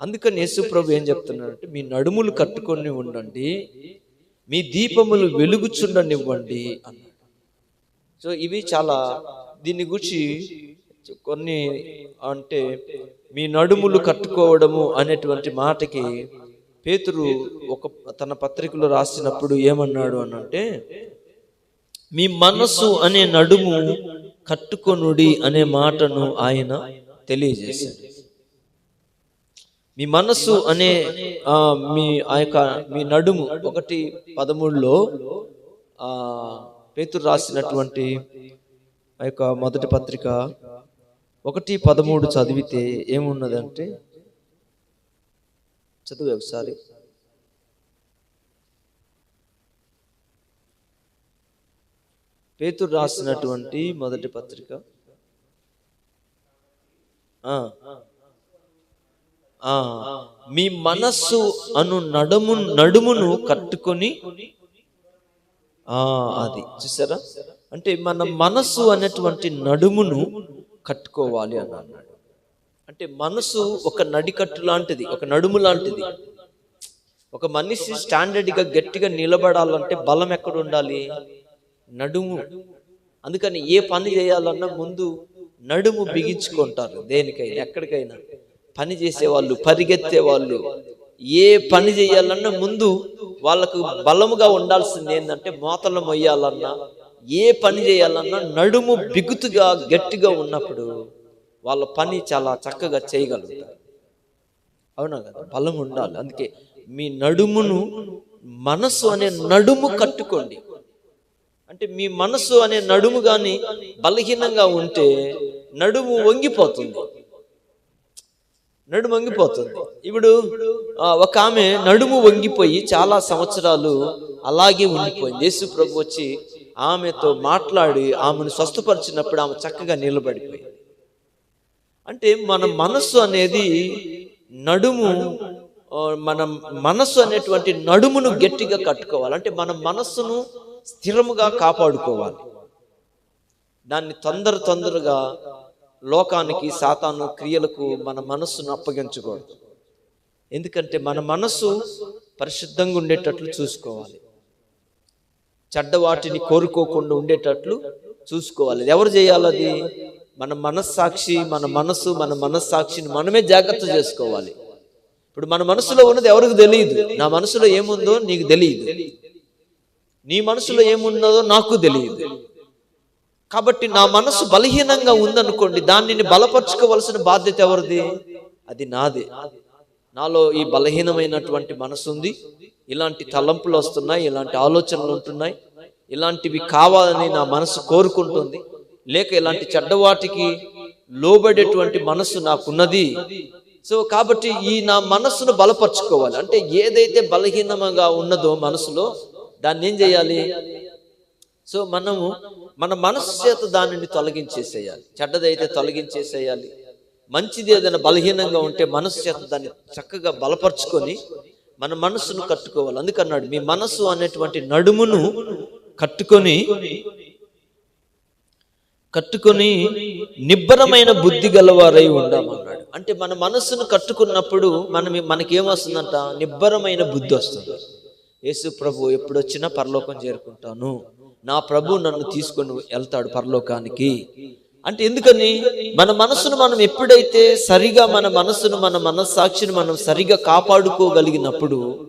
అందుకని యేసు ప్రభు ఏం చెప్తున్నాడంటే మీ నడుములు కట్టుకొని ఉండండి. మీ దీపములు వెలుగుచుండనివ్వండి అన్నాడు. సో ఇవి చాలా దీని గురించి కొన్ని అంటే మీ నడుములు కట్టుకోవడము అనేటువంటి మాటకి పేతురు ఒక తన పత్రికలో రాసినప్పుడు ఏమన్నాడు అని అంటే మీ మనస్సు అనే నడుము కట్టుకొనుడి అనే మాటను ఆయన తెలియజేశాడు. మీ మనస్సు అనే మీ ఆ యొక్క మీ నడుము ఒకటి పదమూడులో ఆ పేతురు రాసినటువంటి ఆ యొక్క మొదటి పత్రిక ఒకటి పదమూడు చదివితే ఏమున్నదంటే? చదువు ఒకసారి. పేతురు రాసినటువంటి మొదటి పత్రిక. మీ మనస్సు అను నడుము నడుమును కట్టుకొని అది చూసారా? అంటే మన మనస్సు అనేటువంటి నడుమును కట్టుకోవాలి అని అన్నాడు. అంటే మనసు ఒక నడికట్టు లాంటిది ఒక నడుము లాంటిది. ఒక మనిషి స్టాండర్డ్గా గట్టిగా నిలబడాలంటే బలం ఎక్కడ ఉండాలి? నడుము. అందుకని ఏ పని చేయాలన్నా ముందు నడుము బిగించుకుంటారు దేనికైనా ఎక్కడికైనా. పని చేసేవాళ్ళు పరిగెత్తే వాళ్ళు ఏ పని చేయాలన్నా ముందు వాళ్ళకు బలముగా ఉండాల్సింది ఏంటంటే మోతలు మొయ్యాలన్నా ఏ పని చేయాలన్నా నడుము బిగుతుగా గట్టిగా ఉన్నప్పుడు వాళ్ళ పని చాలా చక్కగా చేయగలుగుతారు. అవునా కదా? బలం ఉండాలి. అందుకే మీ నడుమును మనసు అనే నడుము కట్టుకోండి. అంటే మీ మనసు అనే నడుము కానీ బలహీనంగా ఉంటే నడుము వంగిపోతుంది. నడుము వంగిపోతుంది. ఇప్పుడు ఒక ఆమె నడుము వంగిపోయి చాలా సంవత్సరాలు అలాగే ఉండిపోయింది. యేసు ప్రభు వచ్చి ఆమెతో మాట్లాడి ఆమెను స్వస్థపరిచినప్పుడు ఆమె చక్కగా నిలబడిపోయింది. అంటే మన మనస్సు అనేది నడుము మన మనస్సు అనేటువంటి నడుమును గట్టిగా కట్టుకోవాలి. అంటే మన మనస్సును స్థిరముగా కాపాడుకోవాలి. దాన్ని తొందర తొందరగా లోకానికి సాతాను క్రియలకు మన మనస్సును అప్పగించకూడదు. ఎందుకంటే మన మనస్సు పరిశుద్ధంగా ఉండేటట్లు చూసుకోవాలి. చెడ్డ వాటిని కోరుకోకుండా ఉండేటట్లు చూసుకోవాలి. ఎవరు చేయాలి అది? మన మనస్సాక్షి మన మనసు మన మనస్సాక్షిని మనమే జాగ్రత్త చేసుకోవాలి. ఇప్పుడు మన మనసులో ఉన్నది ఎవరికి తెలియదు? నా మనసులో ఏముందో నీకు తెలియదు. నీ మనసులో ఏమున్నదో నాకు తెలియదు. కాబట్టి నా మనసు బలహీనంగా ఉందనుకోండి దానిని బలపరుచుకోవలసిన బాధ్యత ఎవరిది? అది నాదే. నాలో ఈ బలహీనమైనటువంటి మనసు ఉంది ఇలాంటి తలంపులు వస్తున్నాయి ఇలాంటి ఆలోచనలు ఉంటున్నాయి. ఇలాంటివి కావాలని నా మనసు కోరుకుంటుంది. లేక ఇలాంటి చెడ్డవాటికి లోబడేటువంటి మనసు నాకున్నది. సో కాబట్టి ఈ నా మనస్సును బలపరుచుకోవాలి. అంటే ఏదైతే బలహీనంగా ఉన్నదో మనసులో దాన్ని ఏం చేయాలి? సో మనము మన మనస్సు చేత దానిని తొలగించేసేయాలి. చెడ్డదైతే తొలగించేసేయాలి. మంచిది ఏదైనా బలహీనంగా ఉంటే మనస్సు చేత దాన్ని చక్కగా బలపరుచుకొని మన మనస్సును కట్టుకోవాలి. అందుకన్నాడు మీ మనస్సు అనేటువంటి నడుమును కట్టుకొని కట్టుకొని నిబ్బరమైన బుద్ధి గలవారై ఉండామన్నాడు అంటే మన మనస్సును కట్టుకున్నప్పుడు మనం మనకేమొస్తుందంట? నిబ్బరమైన బుద్ధి వస్తుంది. యేసు ప్రభు ఎప్పుడొచ్చినా పరలోకం చేరుకుంటాను. నా ప్రభు నన్ను తీసుకొని వెళ్తాడు పరలోకానికి. అంటే ఎందుకని? మన మనస్సును మనం ఎప్పుడైతే సరిగా మన మనస్సును మన మనస్సాక్షిని మనం సరిగా కాపాడుకోగలిగినప్పుడు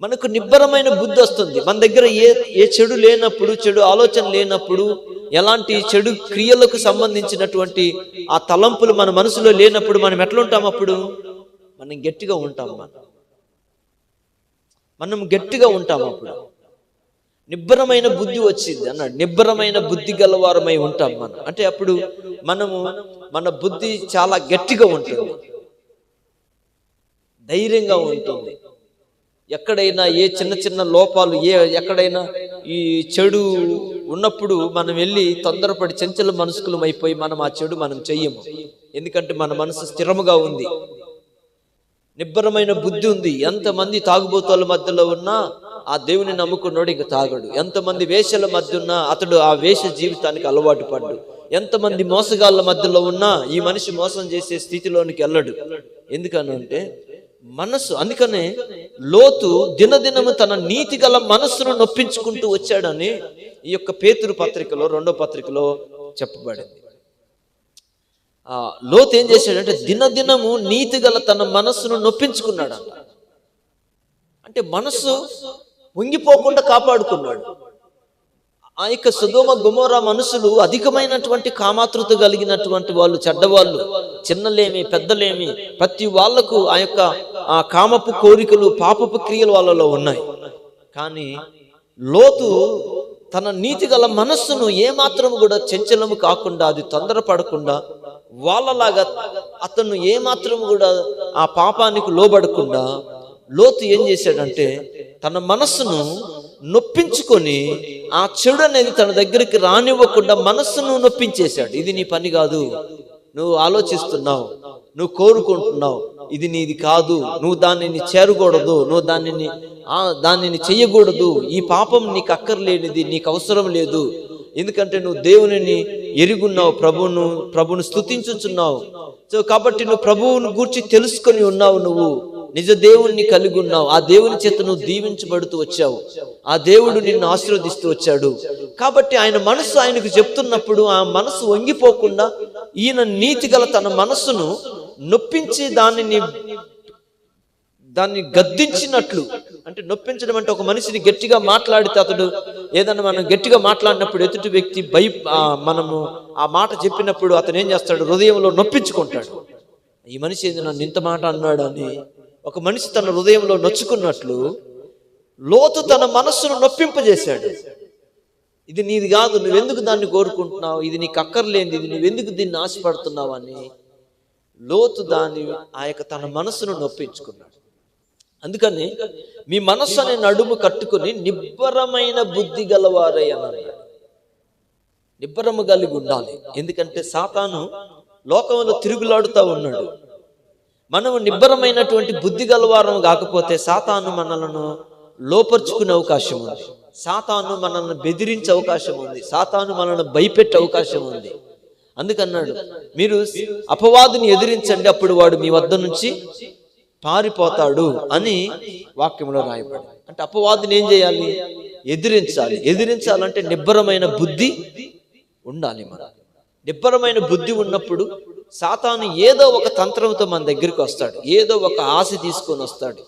మనకు నిబ్బరమైన బుద్ధి వస్తుంది. మన దగ్గర ఏ ఏ చెడు లేనప్పుడు చెడు ఆలోచన లేనప్పుడు ఎలాంటి చెడు క్రియలకు సంబంధించినటువంటి ఆ తలంపులు మన మనసులో లేనప్పుడు మనం ఎట్లుంటాం అప్పుడు? మనం గట్టిగా ఉంటాం మనం. మనం గట్టిగా ఉంటాం అప్పుడు. నిబ్బరమైన బుద్ధి వచ్చింది అన్నాడు. నిబ్బరమైన బుద్ధి గలవారమై ఉంటాం మనం. అంటే అప్పుడు మనము మన బుద్ధి చాలా గట్టిగా ఉంటుంది. ధైర్యంగా ఉంటుంది. ఎక్కడైనా ఏ చిన్న చిన్న లోపాలు ఏ ఎక్కడైనా ఈ చెడు ఉన్నప్పుడు మనం వెళ్ళి తొందరపడి చెంచల మనసుకులం అయిపోయి మనం ఆ చెడు మనం చెయ్యము. ఎందుకంటే మన మనసు స్థిరముగా ఉంది. నిబ్బరమైన బుద్ధి ఉంది. ఎంతమంది తాగుబోతుల మధ్యలో ఉన్నా ఆ దేవుని నమ్ముకున్నాడు ఇంక తాగడు. ఎంతమంది వేషల మధ్య ఉన్నా అతడు ఆ వేష జీవితానికి అలవాటు పడ్డు. ఎంతమంది మోసగాళ్ళ మధ్యలో ఉన్నా ఈ మనిషి మోసం చేసే స్థితిలోనికి వెళ్ళడు ఎందుకనంటే మనసు అందుకనే లోతు దినదినము తన నీతి గల మనస్సును నొప్పించుకుంటూ వచ్చాడని ఈ యొక్క పేతురు పత్రికలో రెండో పత్రికలో చెప్పబడింది. ఆ లోతు ఏం చేశాడంటే దినదినము నీతి గల తన మనస్సును నొప్పించుకున్నాడు అంటే మనస్సు ఉంగిపోకుండా కాపాడుకున్నాడు. ఆ యొక్క సుగమ గుమోరా మనుషులు అధికమైనటువంటి కామాతృత కలిగినటువంటి వాళ్ళు చెడ్డవాళ్ళు చిన్నలేమి పెద్దలేమి ప్రతి వాళ్ళకు ఆ యొక్క ఆ కామపు కోరికలు పాపపు క్రియలు వాళ్ళలో ఉన్నాయి. కానీ లోతు తన నీతి గల మనస్సును ఏమాత్రము కూడా చెంచలము కాకుండా అది తొందరపడకుండా వాళ్ళలాగా అతను ఏమాత్రము కూడా ఆ పాపానికి లోబడకుండా లోతు ఏం చేశాడంటే తన మనస్సును నొప్పించుకొని ఆ చెడు అనేది తన దగ్గరికి రానివ్వకుండా మనస్సును నొప్పించేశాడు. ఇది నీ పని కాదు. నువ్వు ఆలోచిస్తున్నావు. నువ్వు కోరుకుంటున్నావు. ఇది నీది కాదు. నువ్వు దానిని చేరకూడదు. నువ్వు దానిని ఆ దానిని చెయ్యకూడదు. ఈ పాపం నీకు అక్కర్లేనిది. నీకు అవసరం లేదు. ఎందుకంటే నువ్వు దేవునిని ఎరుగున్నావు. ప్రభువును ప్రభువును స్తుతించుచున్నావు. సో కాబట్టి నువ్వు ప్రభువును గూర్చి తెలుసుకొని ఉన్నావు నువ్వు. నిజ దేవుణ్ణి కలిగి ఉన్నావు. ఆ దేవుని చేత నువ్వు దీవించబడుతూ వచ్చావు. ఆ దేవుడు నిన్ను ఆశీర్వదిస్తూ వచ్చాడు. కాబట్టి ఆయన మనసు ఆయనకు చెప్తున్నప్పుడు ఆ మనసు వంగిపోకుండా ఈయన నీతి గల తన మనస్సును నొప్పించి దానిని దాన్ని గద్దించినట్లు. అంటే నొప్పించడం అంటే ఒక మనిషిని గట్టిగా మాట్లాడితే అతడు ఏదన్నా మనం గట్టిగా మాట్లాడినప్పుడు ఎదుటి వ్యక్తి భయ మనము ఆ మాట చెప్పినప్పుడు అతను ఏం చేస్తాడు? హృదయంలో నొప్పించుకుంటాడు. ఈ మనిషి ఏదైనా నన్ను ఇంత మాట అన్నాడు అని ఒక మనిషి తన హృదయంలో నొచ్చుకున్నట్లు లోతు తన మనస్సును నొప్పింపజేశాడు. ఇది నీది కాదు నువ్వెందుకు దాన్ని కోరుకుంటున్నావు? ఇది నీకు అక్కర్లేనిది ఇది నువ్వెందుకు దీన్ని ఆశపడుతున్నావు అని లోతు దాన్ని ఆ యొక్క తన మనస్సును నొప్పించుకున్నాడు. అందుకని మీ మనస్సు అనే నడుము కట్టుకుని నిబ్బరమైన బుద్ధి గలవారై అన్నాడు నిబ్బరము కలిగి ఉండాలి. ఎందుకంటే సాతాను లోకంలో తిరుగులాడుతూ ఉన్నాడు. మనము నిబ్బరమైనటువంటి బుద్ధి గలవారం కాకపోతే సాతాను మనలను లోపరుచుకునే అవకాశం ఉంది. సాతాను మనల్ని బెదిరించే అవకాశం ఉంది. సాతాను మనల్ని భయపెట్టే అవకాశం ఉంది. అందుకన్నాడు మీరు అపవాదుని ఎదిరించండి అప్పుడు వాడు మీ వద్ద నుంచి పారిపోతాడు అని వాక్యంలో రాయబడి అంటే అపవాదిని ఏం చేయాలి? ఎదిరించాలి. ఎదిరించాలంటే నిబ్బరమైన బుద్ధి ఉండాలి మన నిబ్బరమైన బుద్ధి ఉన్నప్పుడు సాతాను ఏదో ఒక తంత్రంతో మన దగ్గరికి వస్తాడు. ఏదో ఒక ఆశ తీసుకొని వస్తాడు.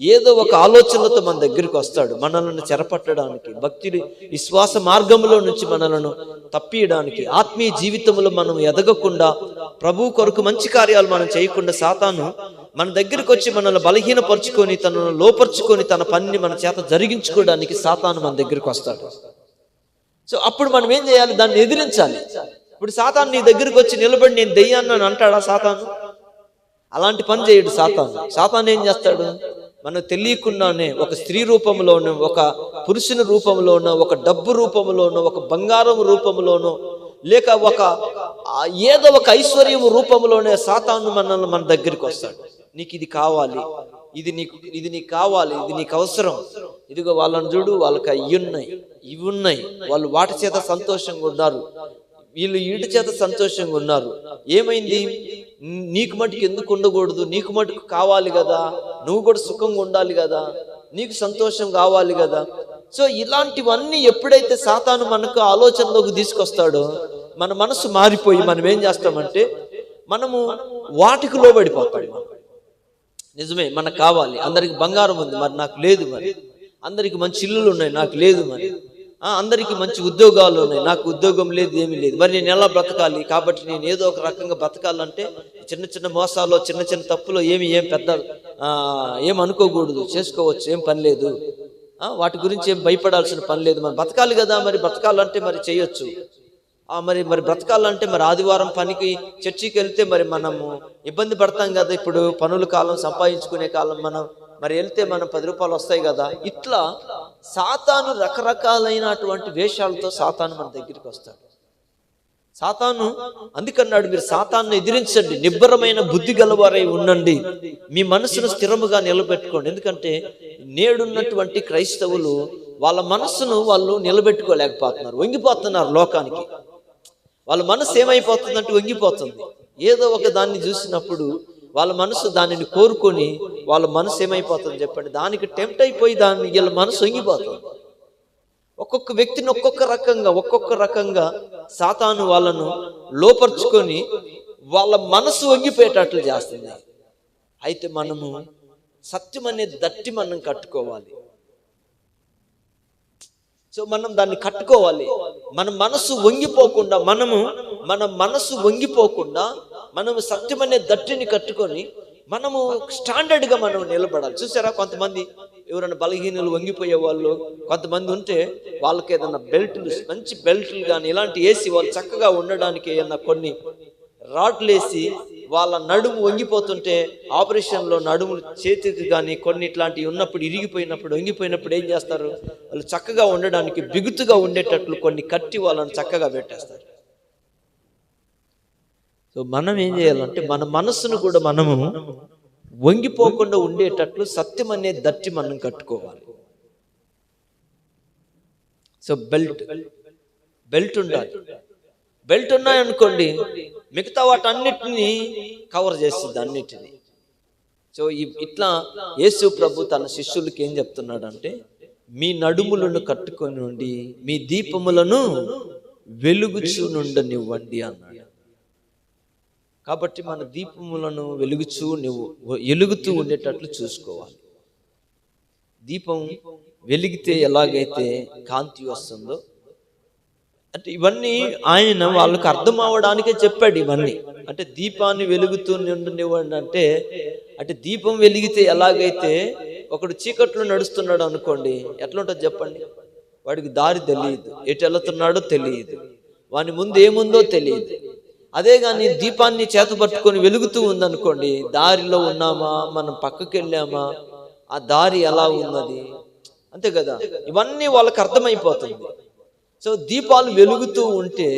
ఏదో ఒక ఆలోచనలతో మన దగ్గరికి వస్తాడు. మనలను చెరపట్టడానికి భక్తి విశ్వాస మార్గంలో నుంచి మనలను తప్పియడానికి ఆత్మీయ జీవితంలో మనం ఎదగకుండా ప్రభు కొరకు మంచి కార్యాలు మనం చేయకుండా సాతాను మన దగ్గరికి వచ్చి మనల్ని బలహీనపరుచుకొని తనను లోపరుచుకొని తన పనిని మన చేత జరిగించుకోవడానికి సాతాను మన దగ్గరికి వస్తాడు. సో అప్పుడు మనం ఏం చేయాలి? దాన్ని ఎదిరించాలి. ఇప్పుడు సాతాను నీ దగ్గరికి వచ్చి నిలబడి నేను దెయ్యాన్ని అని అంటాడా సాతాను? అలాంటి పని చేయడు సాతాను. సాతాను ఏం చేస్తాడు? మనకు తెలియకుండానే ఒక స్త్రీ రూపంలోనూ ఒక పురుషుని రూపంలోనో ఒక డబ్బు రూపంలోనో ఒక బంగారం రూపంలోనో లేక ఒక ఏదో ఒక ఐశ్వర్యం రూపంలోనే సాతాను మనల్ని మన దగ్గరికి వస్తాడు. నీకు ఇది కావాలి. ఇది నీకు ఇది నీకు కావాలి. ఇది నీకు అవసరం. ఇదిగో వాళ్ళని చూడు వాళ్ళకి అవి ఉన్నాయి ఇవి ఉన్నాయి. వాళ్ళు వాటి చేత సంతోషంగా ఉన్నారు. వీళ్ళు వీటి చేత సంతోషంగా ఉన్నారు. ఏమైంది? నీకు మటుకు ఎందుకు ఉండకూడదు? నీకు మటుకు కావాలి కదా. నువ్వు కూడా సుఖంగా ఉండాలి కదా. నీకు సంతోషం కావాలి కదా. సో ఇలాంటివన్నీ ఎప్పుడైతే సాతాను మనకు ఆలోచనలోకి తీసుకొస్తాడో మన మనసు మారిపోయి మనం ఏం చేస్తామంటే మనము వాటికి లోబడిపోతాం మనం. నిజమే మనకు కావాలి. అందరికి బంగారం ఉంది మరి నాకు లేదు మరి. అందరికి మంచి ఇల్లులు ఉన్నాయి నాకు లేదు మరి. అందరికీ మంచి ఉద్యోగాలు ఉన్నాయి. నాకు ఉద్యోగం లేదు ఏమీ లేదు. మరి నేను ఎలా బ్రతకాలి? కాబట్టి నేను ఏదో ఒక రకంగా బ్రతకాలంటే చిన్న చిన్న మోసాలు చిన్న చిన్న తప్పులో ఏమి ఏం పెద్ద ఏం అనుకోకూడదు. చేసుకోవచ్చు ఏం పని లేదు. వాటి గురించి ఏం భయపడాల్సిన పని లేదు. మరి బ్రతకాలి కదా మరి బ్రతకాలంటే మరి చేయొచ్చు. మరి మరి బ్రతకాలంటే మరి ఆదివారం పనికి చర్చికి వెళ్తే మరి మనము ఇబ్బంది పడతాం కదా. ఇప్పుడు పనుల కాలం సంపాదించుకునే కాలం మనం మరి వెళ్తే మనం పది రూపాయలు వస్తాయి కదా. ఇట్లా సాతాను రకరకాలైనటువంటి వేషాలతో సాతాను మన దగ్గరికి వస్తాడు. సాతాను అందుకన్నాడు మీరు సాతాన్ని ఎదిరించండి నిబ్బరమైన బుద్ధి గలవారై ఉండండి మీ మనసును స్థిరముగా నిలబెట్టుకోండి. ఎందుకంటే నేడున్నటువంటి క్రైస్తవులు వాళ్ళ మనస్సును వాళ్ళు నిలబెట్టుకోలేకపోతున్నారు వంగిపోతున్నారు లోకానికి. వాళ్ళ మనసు ఏమైపోతుందంటే వంగిపోతుంది. ఏదో ఒక దాన్ని చూసినప్పుడు వాళ్ళ మనసు దానిని కోరుకొని వాళ్ళ మనసు ఏమైపోతుంది చెప్పండి? దానికి టెంప్ట్ అయిపోయి దాన్ని వీళ్ళ మనసు వంగిపోతుంది ఒక్కొక్క వ్యక్తిని ఒక్కొక్క రకంగా ఒక్కొక్క రకంగా సాతాను వాళ్ళను లోపరుచుకొని వాళ్ళ మనసు వంగిపోయేటట్లు చేస్తుంది. అయితే మనము సత్యం అనే దట్టి మనం కట్టుకోవాలి. సో మనం దాన్ని కట్టుకోవాలి. మన మనసు వంగిపోకుండా మనము మన మనసు వంగిపోకుండా మనము సత్యం అనే దట్టిని కట్టుకొని మనము స్టాండర్డ్గా మనం నిలబడాలి. చూసారా కొంతమంది ఎవరైనా బలహీనలు వంగిపోయే వాళ్ళు కొంతమంది ఉంటే వాళ్ళకి ఏదైనా బెల్ట్లు మంచి బెల్ట్లు కానీ ఇలాంటి వేసి వాళ్ళు చక్కగా ఉండడానికి ఏదైనా కొన్ని రాడ్లు వేసి వాళ్ళ నడుము వంగిపోతుంటే ఆపరేషన్లో నడుము చేతికి కానీ కొన్ని ఇట్లాంటివి ఉన్నప్పుడు ఇరిగిపోయినప్పుడు వంగిపోయినప్పుడు ఏం చేస్తారు? వాళ్ళు చక్కగా ఉండడానికి బిగుతుగా ఉండేటట్లు కొన్ని కట్టి వాళ్ళని చక్కగా పెట్టేస్తారు. సో మనం ఏం చేయాలంటే మన మనస్సును కూడా మనము వంగిపోకుండా ఉండేటట్లు సత్యం అనే దట్టి మనం కట్టుకోవాలి. సో బెల్ట్ బెల్ట్ ఉండాలి. బెల్ట్ ఉన్నాయనుకోండి మిగతా వాటన్నిటిని కవర్ చేస్తుంది అన్నిటిని. సో ఇట్లా యేసు ప్రభు తన శిష్యులకి ఏం చెప్తున్నాడు అంటే మీ నడుములను కట్టుకొని ఉండి మీ దీపములను వెలుగుచునుండనివ్వండి అన్నాడు. కాబట్టి మన దీపములను వెలుగుచూ నువ్వు వెలుగుతూ ఉండేటట్లు చూసుకోవాలి. దీపం వెలిగితే ఎలాగైతే కాంతి వస్తుందో అంటే ఇవన్నీ ఆయన వాళ్ళకి అర్థం అవడానికే చెప్పాడు ఇవన్నీ. అంటే దీపాన్ని వెలుగుతూ ఉండనివ్వండి అంటే అంటే దీపం వెలిగితే ఎలాగైతే ఒకడు చీకట్లో నడుస్తున్నాడు అనుకోండి ఎట్లుంటుంది చెప్పండి? వాడికి దారి తెలియదు. ఎటు వెళ్తున్నాడో తెలియదు. వాని ముందు ఏముందో తెలియదు. అదే కానీ దీపాన్ని చేత పట్టుకొని వెలుగుతూ ఉందనుకోండి దారిలో ఉన్నామా? మనం పక్కకి వెళ్ళామా? ఆ దారి ఎలా ఉన్నది? అంతే కదా? ఇవన్నీ వాళ్ళకి అర్థమైపోతుంది. సో దీపాలు వెలుగుతూ ఉంటే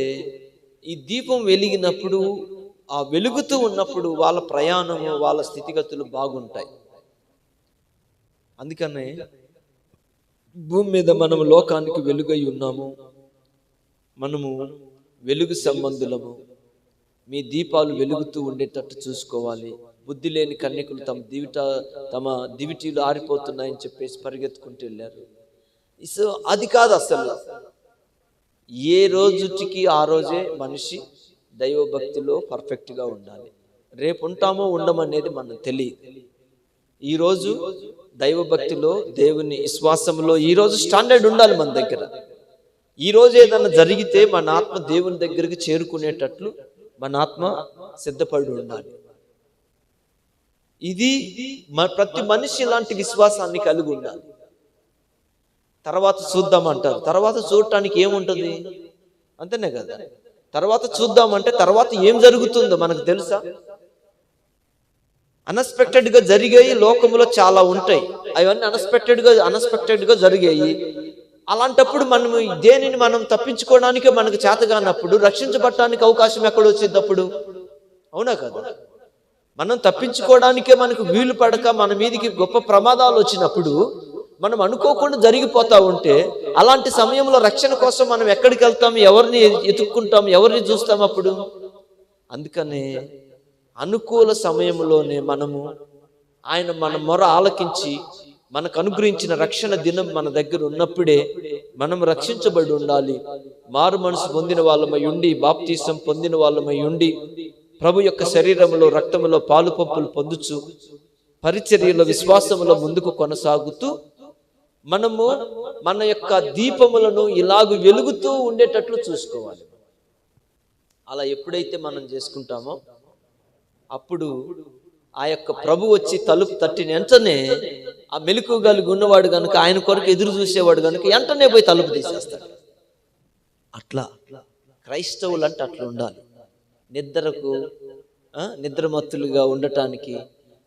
ఈ దీపం వెలిగినప్పుడు ఆ వెలుగుతూ ఉన్నప్పుడు వాళ్ళ ప్రయాణము వాళ్ళ స్థితిగతులు బాగుంటాయి. అందుకనే భూమి మీద మనము లోకానికి వెలుగై ఉన్నాము. మనము వెలుగు సంబంధులము. మీ దీపాలు వెలుగుతూ ఉండేటట్టు చూసుకోవాలి. బుద్ధి లేని కన్యకులు తమ దివిట తమ దివిటీలు ఆరిపోతున్నాయని చెప్పేసి పరిగెత్తుకుంటూ వెళ్ళారు. సో అది కాదు అసలు. ఏ రోజుకి ఆ రోజే మనిషి దైవభక్తిలో పర్ఫెక్ట్గా ఉండాలి. రేపు ఉంటామో ఉండమనేది మనకు తెలియదు. ఈరోజు దైవభక్తిలో దేవుని విశ్వాసంలో ఈరోజు స్టాండర్డ్ ఉండాలి మన దగ్గర. ఈరోజు ఏదైనా జరిగితే మన ఆత్మ దేవుని దగ్గరికి చేరుకునేటట్లు మన ఆత్మ సిద్ధపడి ఉండాలి. ఇది ప్రతి మనిషి ఇలాంటి విశ్వాసాన్ని కలిగి ఉండాలి. తర్వాత చూద్దాం అంటారు తర్వాత చూడటానికి ఏముంటుంది? అంతేనే కదా? తర్వాత చూద్దామంటే తర్వాత ఏం జరుగుతుందో మనకు తెలుసా? అన్ఎక్స్పెక్టెడ్గా జరిగాయి లోకంలో చాలా ఉంటాయి. అవన్నీ అన్ఎక్స్పెక్టెడ్గా అన్ఎక్స్పెక్టెడ్గా జరిగాయి. అలాంటప్పుడు మనము దేనిని మనం తప్పించుకోవడానికి మనకు చేతగానప్పుడు రక్షించబడటానికి అవకాశం ఎక్కడ వచ్చేటప్పుడు అవునా కదా? మనం తప్పించుకోవడానికే మనకు వీలు పడక మన మీదికి గొప్ప ప్రమాదాలు వచ్చినప్పుడు మనం అనుకోకుండా జరిగిపోతూ ఉంటే అలాంటి సమయంలో రక్షణ కోసం మనం ఎక్కడికి వెళ్తాం? ఎవరిని ఎతుక్కుంటాం ఎవరిని చూస్తాం అప్పుడు? అందుకనే అనుకూల సమయంలోనే మనము ఆయన మన మొర ఆలకించి మనకు అనుగ్రహించిన రక్షణ దినం మన దగ్గర ఉన్నప్పుడే మనం రక్షించబడి ఉండాలి. మారు మనసు పొందిన వాళ్ళమై ఉండి బాప్తీసం పొందిన వాళ్ళమై ఉండి ప్రభు యొక్క శరీరంలో రక్తంలో పాలు పంపులు పొందుచు పరిచర్యలో విశ్వాసంలో ముందుకు కొనసాగుతూ మనము మన యొక్క దీపములను ఇలాగ వెలుగుతూ ఉండేటట్లు చూసుకోవాలి. అలా ఎప్పుడైతే మనం చేసుకుంటామో అప్పుడు ఆ యొక్క ప్రభు వచ్చి తలుపు తట్టిన వెంటనే ఆ మెలకు కలిగి ఉన్నవాడు కనుక ఆయన కొరకు ఎదురు చూసేవాడు కనుక వెంటనే పోయి తలుపు తీసేస్తాడు. అట్లా క్రైస్తవులు అంటే అట్లా ఉండాలి. నిద్రకు నిద్రమత్తులుగా ఉండటానికి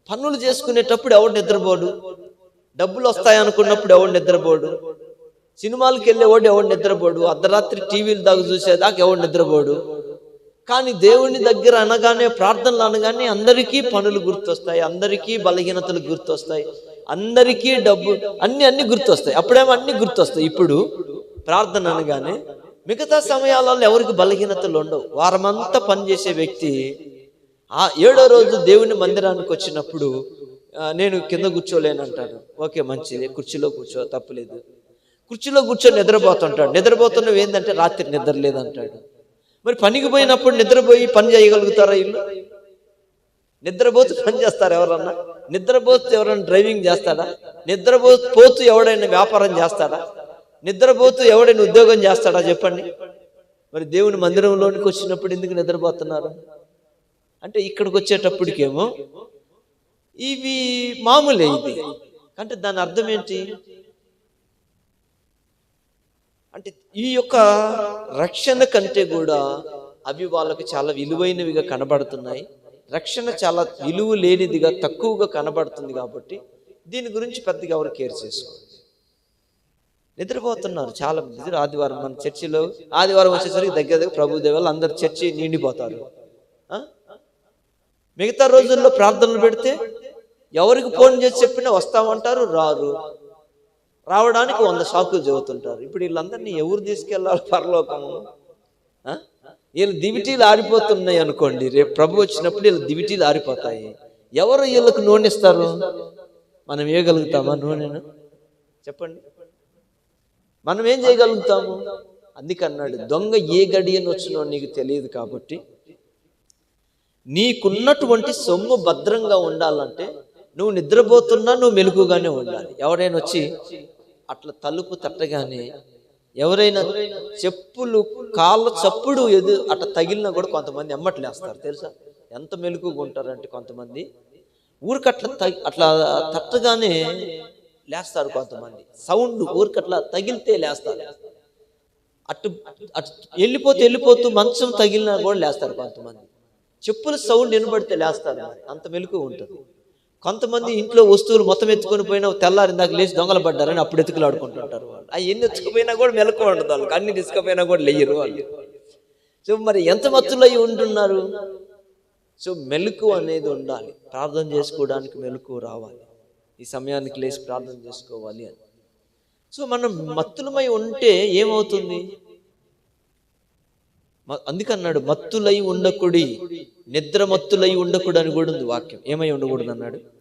పనులు చేసుకునేటప్పుడు ఎవడు నిద్రపోడు? డబ్బులు వస్తాయనుకున్నప్పుడు ఎవడు నిద్రపోడు? సినిమాలకు వెళ్ళేవాడు ఎవడు నిద్రపోడు? అర్ధరాత్రి టీవీలు దాకా చూసేదాకా ఎవడు నిద్రపోడు? కానీ దేవుని దగ్గర అనగానే ప్రార్థనలు అనగానే అందరికీ పనులు గుర్తొస్తాయి అందరికీ బలహీనతలు గుర్తొస్తాయి అందరికీ డబ్బు అన్ని అన్ని గుర్తొస్తాయి. అప్పుడేమో అన్ని గుర్తొస్తాయి. ఇప్పుడు ప్రార్థన అనగానే మిగతా సమయాలలో ఎవరికి బలహీనతలు ఉండవు. వారమంతా పనిచేసే వ్యక్తి ఆ ఏడో రోజు దేవుని మందిరానికి వచ్చినప్పుడు నేను కింద కూర్చోలేనంటాడు. ఓకే మంచిది. కుర్చీలో కూర్చో తప్పులేదు. కుర్చీలో కూర్చొని నిద్రపోతుంటాడు. నిద్రపోతున్నవి ఏంటంటే రాత్రి నిద్ర లేదంటాడు మరి పనికి పోయినప్పుడు నిద్రపోయి పని చేయగలుగుతారా ఇల్లు? నిద్రపోతూ పని చేస్తారు ఎవరన్నా? నిద్రపోతూ ఎవరైనా డ్రైవింగ్ చేస్తాడా? నిద్రపో పోతూ ఎవడైనా వ్యాపారం చేస్తాడా? నిద్రపోతూ ఎవడైనా ఉద్యోగం చేస్తాడా? చెప్పండి. మరి దేవుని మందిరంలోనికి వచ్చినప్పుడు ఎందుకు నిద్రపోతున్నారు? అంటే ఇక్కడికి వచ్చేటప్పటికేమో ఇవి మామూలే ఇది అంటే దాని అర్థం ఏంటి? అంటే ఈ యొక్క రక్షణ కంటే కూడా అవి వాళ్ళకి చాలా విలువైనవిగా కనబడుతున్నాయి. రక్షణ చాలా విలువ లేనిదిగా తక్కువగా కనబడుతుంది కాబట్టి దీని గురించి పెద్దగా ఎవరు కేర్ చేసుకోరు. నిద్రపోతున్నారు చాలా మంది. ఆదివారం మన చర్చిలో ఆదివారం వచ్చేసరికి దగ్గర దగ్గర ప్రభు దేవాలు అందరు చర్చి నిండిపోతారు? మిగతా రోజుల్లో ప్రార్థనలు పెడితే ఎవరికి ఫోన్ చేసి చెప్పినా వస్తామంటారు రారు. రావడానికి వంద సాకులు చెబుతుంటారు. ఇప్పుడు వీళ్ళందరినీ ఎవరు తీసుకెళ్ళాలి పరలోకము? వీళ్ళు దివిటీలు ఆరిపోతున్నాయి అనుకోండి. రేపు ప్రభు వచ్చినప్పుడు వీళ్ళు దివిటీలు ఆరిపోతాయి. ఎవరు వీళ్ళకు నూనె ఇస్తారు మనం ఇవ్వగలుగుతామా నూనెను? చెప్పండి. మనం ఏం చేయగలుగుతాము? అందుకన్నాడు దొంగ ఏ గడియను వచ్చినో నీకు తెలియదు కాబట్టి నీకున్నటువంటి సొమ్ము భద్రంగా ఉండాలంటే నువ్వు నిద్రపోతున్నా నువ్వు మెలుకుగానే ఉండాలి. ఎవరైనా వచ్చి అట్లా తలుపు తట్టగానే ఎవరైనా చెప్పులు కాళ్ళ చప్పుడు ఎదు అట్లా తగిలినా కూడా కొంతమంది ఎమ్మట్లేస్తారు. తెలుసా? ఎంత మెలుకుగా ఉంటారంటే కొంతమంది ఊరికి అట్లా తగి అట్లా తట్టగానే లేస్తారు కొంతమంది. సౌండ్ ఊరికి అట్లా తగిలితే లేస్తారు. అటు అటు వెళ్ళిపోతూ వెళ్ళిపోతూ మంచం తగిలినా కూడా లేస్తారు కొంతమంది. చెప్పుల సౌండ్ వినబడితే లేస్తారు అంత మెలకు ఉంటుంది. కొంతమంది ఇంట్లో వస్తువులు మొత్తం ఎత్తుకొని పోయినా తెల్లారి ఇందాక లేచి దొంగలు పడ్డారని అప్పుడు ఎత్తుకులు ఆడుకుంటుంటారు వాళ్ళు. అవి ఎన్ని ఎత్తుకుపోయినా కూడా మెలకు ఉండదు వాళ్ళకి. అన్ని తీసుకుపోయినా కూడా లేయరు వాళ్ళు. సో మరి ఎంత మత్తులు అయి ఉంటున్నారు? సో మెలకు అనేది ఉండాలి. ప్రార్థన చేసుకోవడానికి మెలకు రావాలి. ఈ సమయానికి లేచి ప్రార్థన చేసుకోవాలి అని. సో మనం మత్తులమై ఉంటే ఏమవుతుంది? అందుకన్నాడు మత్తులై ఉండకుడి. నిద్ర మత్తులై ఉండకూడదు అని కూడా ఉంది వాక్యం. ఏమై ఉండకూడదు అన్నాడు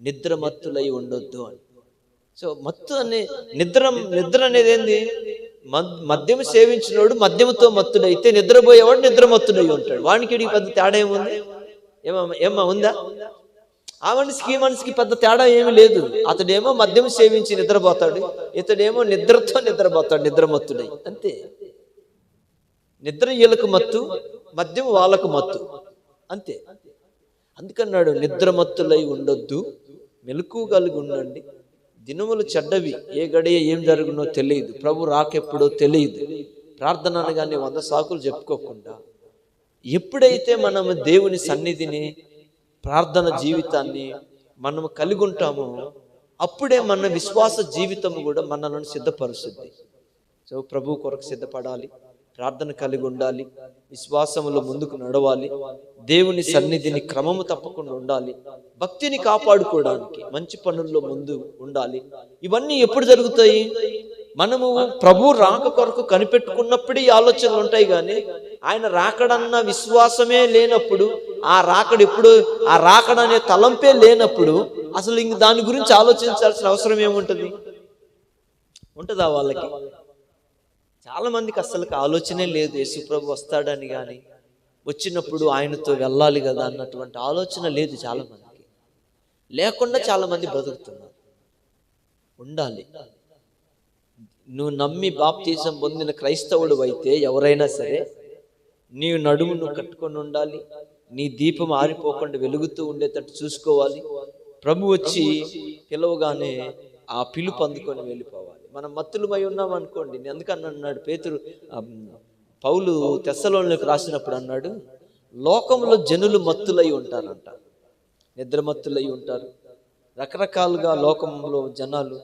నిద్ర మత్తులై ఉండొద్దు అని. సో మత్తు అనే నిద్ర నిద్ర అనేది ఏంది? మద్యం మద్యము సేవించినోడు మద్యముతో మత్తుడైతే నిద్రపోయేవాడు నిద్ర మత్తుడై ఉంటాడు. వానికి వీడికి పెద్ద తేడా ఏముంది? ఏమమ్మా ఏమ్మా ఉందా? ఆ మనిషికి ఈ మనిషికి పెద్ద తేడా ఏమీ లేదు. అతడేమో మద్యం సేవించి నిద్రపోతాడు ఇతడేమో నిద్రతో నిద్రపోతాడు నిద్రమత్తుడై. అంతే. నిద్ర వీళ్ళకు మత్తు మద్యం వాళ్ళకు మత్తు. అంతే. అందుకన్నాడు నిద్రమత్తులై ఉండొద్దు. మెలకు కలిగి ఉండండి. దినములు చెడ్డవి. ఏ గడియ ఏం జరుగునో తెలియదు. ప్రభు రాకెప్పుడో తెలియదు. ప్రార్థన అనగానే వంద సాకులు చెప్పుకోకుండా. ఎప్పుడైతే మనము దేవుని సన్నిధిని ప్రార్థన జీవితాన్ని మనము కలిగి ఉంటామో అప్పుడే మన విశ్వాస జీవితం కూడా మనలను సిద్ధపరుస్తుంది. సో ప్రభు కొరకు సిద్ధపడాలి. ప్రార్థన కలిగి ఉండాలి. విశ్వాసములో ముందుకు నడవాలి. దేవుని సన్నిధిని క్రమము తప్పకుండా ఉండాలి. భక్తిని కాపాడుకోవడానికి మంచి పనుల్లో ముందు ఉండాలి. ఇవన్నీ ఎప్పుడు జరుగుతాయి? మనము ప్రభు రాక కొరకు కనిపెట్టుకున్నప్పుడే ఈ ఆలోచనలు ఉంటాయి కానీ ఆయన రాకడన్న విశ్వాసమే లేనప్పుడు ఆ రాకడ ఎప్పుడు ఆ రాకడ అనే తలంపే లేనప్పుడు అసలు ఇంక దాని గురించి ఆలోచించాల్సిన అవసరం ఏముంటుంది? ఉంటుందా వాళ్ళకి? చాలామందికి అసలు ఆలోచనే లేదు యేసుప్రభు వస్తాడని కానీ వచ్చినప్పుడు ఆయనతో వెళ్ళాలి కదా అన్నటువంటి ఆలోచన లేదు చాలామందికి. లేకుండా చాలామంది బ్రతుకుతున్నారు. ఉండాలి. నువ్వు నమ్మి బాప్తీసం పొందిన క్రైస్తవుడు అయితే ఎవరైనా సరే నీ నడుము నువ్వు కట్టుకొని ఉండాలి నీ దీపం ఆరిపోకుండా వెలుగుతూ ఉండేటట్టు చూసుకోవాలి. ప్రభు వచ్చి పిలవగానే ఆ పిలుపు అందుకొని వెళ్ళిపోవాలి. మనం మత్తులమై ఉన్నాం అనుకోండి. నేను అన్నాడు? పేతురు పౌలు తెస్సలోనికి రాసినప్పుడు అన్నాడు లోకంలో జనులు మత్తులై ఉంటారంట. నిద్రమత్తులై ఉంటారు. రకరకాలుగా లోకంలో జనాలు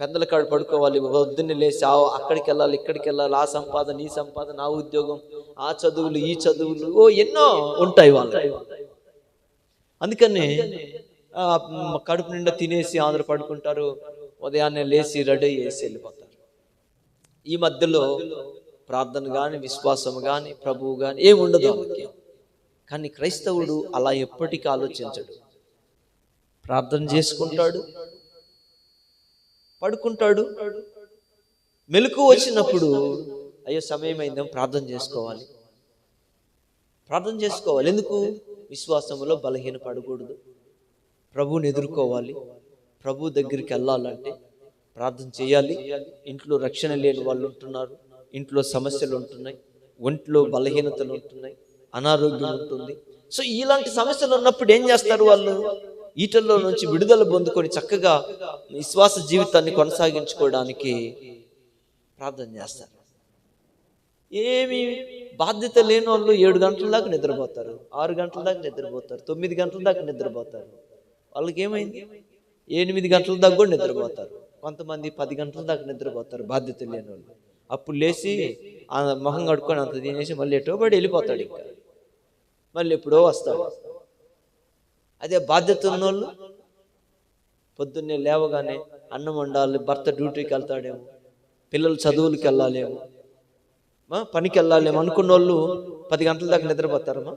పెందల కాడు పడుకోవాలి. పొద్దున్నే లేచి ఆ అక్కడికి వెళ్ళాలి ఇక్కడికి వెళ్ళాలి. ఆ సంపాదన ఈ సంపాదన ఆ ఉద్యోగం ఆ చదువులు ఈ చదువులు. ఓ ఎన్నో ఉంటాయి వాళ్ళు అందుకని కడుపు నిండా తినేసి ఆంధ్ర పడుకుంటారు ఉదయాన్నే లేచి రెడీ చేసి వెళ్ళిపోతారు. ఈ మధ్యలో ప్రార్థన కానీ విశ్వాసం కానీ ప్రభువు కానీ ఏమి ఉండదు కానీ క్రైస్తవుడు అలా ఎప్పటికీ ఆలోచించడు. ప్రార్థన చేసుకుంటాడు పడుకుంటాడు మెలకు వచ్చినప్పుడు అయ్యో సమయం అయిందేమో ప్రార్థన చేసుకోవాలి. ప్రార్థన చేసుకోవాలి. ఎందుకు? విశ్వాసంలో బలహీన పడకూడదు ప్రభువుని ఎదుర్కోవాలి. ప్రభు దగ్గరికి వెళ్ళాలంటే ప్రార్థన చేయాలి. ఇంట్లో రక్షణ లేని వాళ్ళు ఉంటున్నారు. ఇంట్లో సమస్యలు ఉంటున్నాయి. ఒంట్లో బలహీనతలు ఉంటున్నాయి. అనారోగ్యం ఉంటుంది. సో ఇలాంటి సమస్యలు ఉన్నప్పుడు ఏం చేస్తారు వాళ్ళు? ఈటల్లో నుంచి విడుదల పొందుకొని చక్కగా విశ్వాస జీవితాన్ని కొనసాగించుకోవడానికి ప్రార్థన చేస్తారు. ఏమి బాధ్యత లేని వాళ్ళు ఏడు గంటల దాకా నిద్రపోతారు. ఆరు గంటల దాకా నిద్రపోతారు. తొమ్మిది గంటల దాకా నిద్రపోతారు. వాళ్ళకి ఏమైంది ఎనిమిది గంటల దాకా కూడా నిద్రపోతారు. కొంతమంది పది గంటల దాకా నిద్రపోతారు బాధ్యత లేని వాళ్ళు. అప్పుడు లేచి ఆ మొహం కడుక్కొని అంత తినేసి మళ్ళీ ఎటో పడి వెళ్ళిపోతాడు ఇంకా. మళ్ళీ ఎప్పుడో వస్తాడు. అదే బాధ్యత ఉన్నోళ్ళు పొద్దున్నే లేవగానే అన్నం వండాలి భర్త డ్యూటీకి వెళ్తాడేమో పిల్లలు చదువులకి వెళ్ళాలేమో మా పనికి వెళ్ళాలేమో అనుకున్న వాళ్ళు పది గంటల దాకా నిద్రపోతారమ్మా.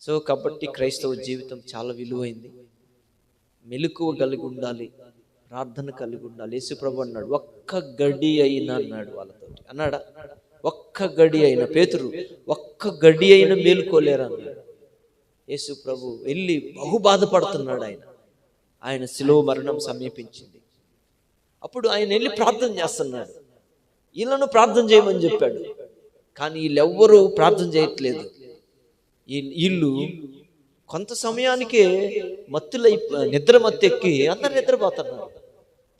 సో కాబట్టి క్రైస్తవ జీవితం చాలా విలువైంది. మెలకువ కలిగి ఉండాలి ప్రార్థన కలిగి ఉండాలి. యేసుప్రభు అన్నాడు ఒక్క గడి అయినా అన్నాడు వాళ్ళతో అన్నాడా? ఒక్క గడి అయిన. పేతురు ఒక్క గడి అయినా మేలుకోలేరు అన్నాడు. యేసు ప్రభు వెళ్ళి బహు బాధపడుతున్నాడు ఆయన. ఆయన శిలువ మరణం సమీపించింది. అప్పుడు ఆయన వెళ్ళి ప్రార్థన చేస్తున్నాడు. వీళ్ళను ప్రార్థన చేయమని చెప్పాడు. కానీ వీళ్ళెవ్వరూ ప్రార్థన చేయట్లేదు. వీళ్ళు కొంత సమయానికే మత్తులై నిద్ర మత్తెక్కి అందరు నిద్రపోతున్నారు.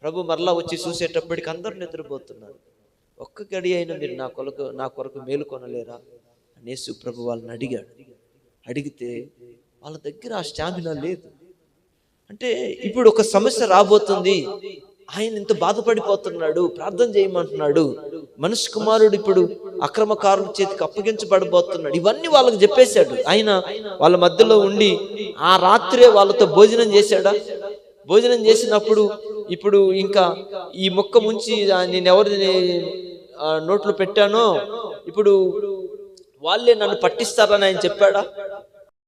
ప్రభు మరలా వచ్చి చూసేటప్పటికి అందరు నిద్రపోతున్నారు. ఒక్క గడి అయినా మీరు నా కొరకు నా కొరకు మేలు కొనలేరా? అనేసు ప్రభు వాళ్ళని అడిగాడు. అడిగితే వాళ్ళ దగ్గర ఆ స్టామినా లేదు. అంటే ఇప్పుడు ఒక సమస్య రాబోతుంది. ఆయన ఇంత బాధపడిపోతున్నాడు ప్రార్థన చేయమంటున్నాడు. మనుషు కుమారుడు ఇప్పుడు అక్రమకారుల చేతికి అప్పగించబడబోతున్నాడు. ఇవన్నీ వాళ్ళకి చెప్పేశాడు. ఆయన వాళ్ళ మధ్యలో ఉండి ఆ రాత్రే వాళ్ళతో భోజనం చేశాడా? భోజనం చేసినప్పుడు ఇప్పుడు ఇంకా ఈ మొక్క ముంచి నేను ఎవరిని నోట్లో పెట్టానో? ఇప్పుడు వాళ్ళే నన్ను పట్టిస్తారని ఆయన చెప్పాడా?